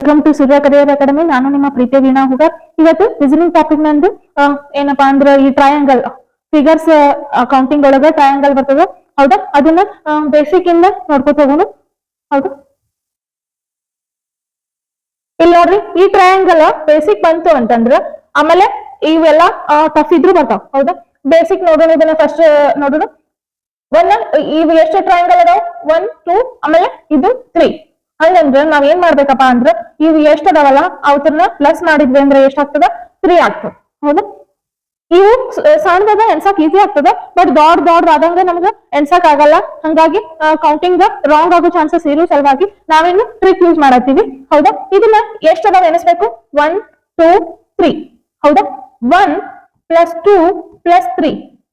Welcome to Surya career academy ನಾನು ನಿಮ್ಮ ಪ್ರೀತಿಯ ವೀಣಾ ಹುಗರ್ ಇವತ್ತು ರೀಸನಿಂಗ್ ಟಾಪಿಕ್ ನಂದು ಏನಪ್ಪಾ ಅಂದ್ರೆ ಈ ಟ್ರಯಾಂಗಲ್ ಫಿಗರ್ಸ್ ಅಕೌಂಟಿಂಗ್ ಒಳಗ ಟ್ರಯಾಂಗಲ್ ಬರ್ತದ. ಹೌದಾ? ಅದನ್ನ ಬೇಸಿಕ್ ಇಂದ ನೋಡ್ಕೊತ ಹೋಗೋಣ. ಹೌದಾ? ಇಲ್ಲಿ ನೋಡ್ರಿ, ಈ ಟ್ರಯಾಂಗಲ್ ಬೇಸಿಕ್ ಬಂತು ಅಂತಂದ್ರ, ಆಮೇಲೆ ಇವೆಲ್ಲ ಟಫ್ ಇದ್ರು ಬರ್ತಾವ. ಹೌದಾ? ಬೇಸಿಕ್ ನೋಡೋಣ, ಇದನ್ನ ಫಸ್ಟ್ ನೋಡೋಣ. ಒನ್ ಇವ್ ಎಷ್ಟು ಟ್ರಯಾಂಗಲ್ ಅದಾವ? ಒನ್ ಟೂ ಆಮೇಲೆ ಇದು ತ್ರೀ ಹಂಗಂದ್ರ ನಾವ್ ಏನ್ ಮಾಡ್ಬೇಕಪ್ಪ ಅಂದ್ರ ಇವು ಎಷ್ಟ್ ಅವತ್ರನ್ನ ಪ್ಲಸ್ ಮಾಡಿದ್ವಿ ಅಂದ್ರೆ ಎಷ್ಟಾಗ್ತದ ತ್ರೀ ಆಗ್ತದ. ಹೌದಾ? ಇವು ಸ- ಸಣ್ಣದ ಎಣ್ಸಕ್ ಈಸಿ ಆಗ್ತದ ಬಟ್ ದೊಡ್ಡ ದೊಡ್ಡ ಆದಂಗ ನಮ್ಗೆ ಎನ್ಸಾಕ್ ಆಗಲ್ಲ. ಹಂಗಾಗಿ ಕೌಂಟಿಂಗ್ ರಾಂಗ್ ಆಗೋ ಚಾನ್ಸಸ್ ಇರೋ ಸಲುವಾಗಿ ನಾವೇನು ಟ್ರಿಕ್ ಯೂಸ್ ಮಾಡತ್ತೀವಿ. ಹೌದಾ? ಇದನ್ನ ಎಷ್ಟ್ ಅದಾವ ಎಣಿಸ್ಬೇಕು? ಒನ್ ಟೂ ತ್ರೀ ಹೌದಾ? One plus two plus three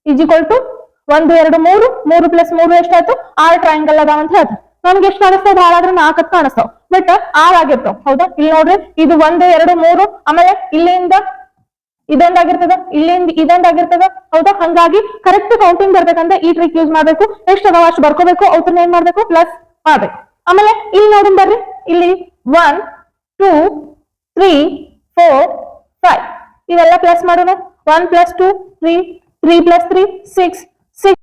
is equal to ಒಂದು, ಎರಡು, ಮೂರು. ಮೂರು ಪ್ಲಸ್ ಮೂರು ಎಷ್ಟಾಯ್ತು? ಆರ್ ಟ್ರಯಾಂಗಲ್ ಅದಾವ ಅಂತ ಹೇಳ್ತಾರೆ. ನಮ್ಗೆ ಎಷ್ಟು ಕಾಣಿಸ್ತಾವ ಹಾಳಾದ್ರೆ ನಾಲ್ಕತ್ ಕಾಣಿಸ್ತಾವ್ ಬಟ್ ಆರ್ ಆಗಿರ್ತಾವ ಹೌದಾ? ಇಲ್ಲಿ ನೋಡ್ರಿ, ಇದು ಒಂದು, ಎರಡು, ಮೂರು, ಆಮೇಲೆ ಇಲ್ಲಿಂದ ಇದೊಂದಾಗಿರ್ತದ ಇಲ್ಲಿಂದ ಇದೊಂದಾಗಿರ್ತದ. ಹೌದಾ? ಹಂಗಾಗಿ ಕರೆಕ್ಟ್ ಕೌಂಟಿಂಗ್ ಬರ್ಬೇಕಂದ್ರೆ ಈ ಟ್ರಿಕ್ ಯೂಸ್ ಮಾಡ್ಬೇಕು. ಎಷ್ಟು ಅದಾವ ಅಷ್ಟು ಬರ್ಕೋಬೇಕು ಅವ್ರನ್ನ ಏನ್ ಮಾಡ್ಬೇಕು? ಪ್ಲಸ್ ಮಾಡ್ಬೇಕು. ಆಮೇಲೆ ಇಲ್ಲಿ ನೋಡೋಣ ಬರ್ರಿ. ಇಲ್ಲಿ one two three four five ಇವೆಲ್ಲ ಪ್ಲಸ್ ಮಾಡೋಣ. One plus two three three plus three six six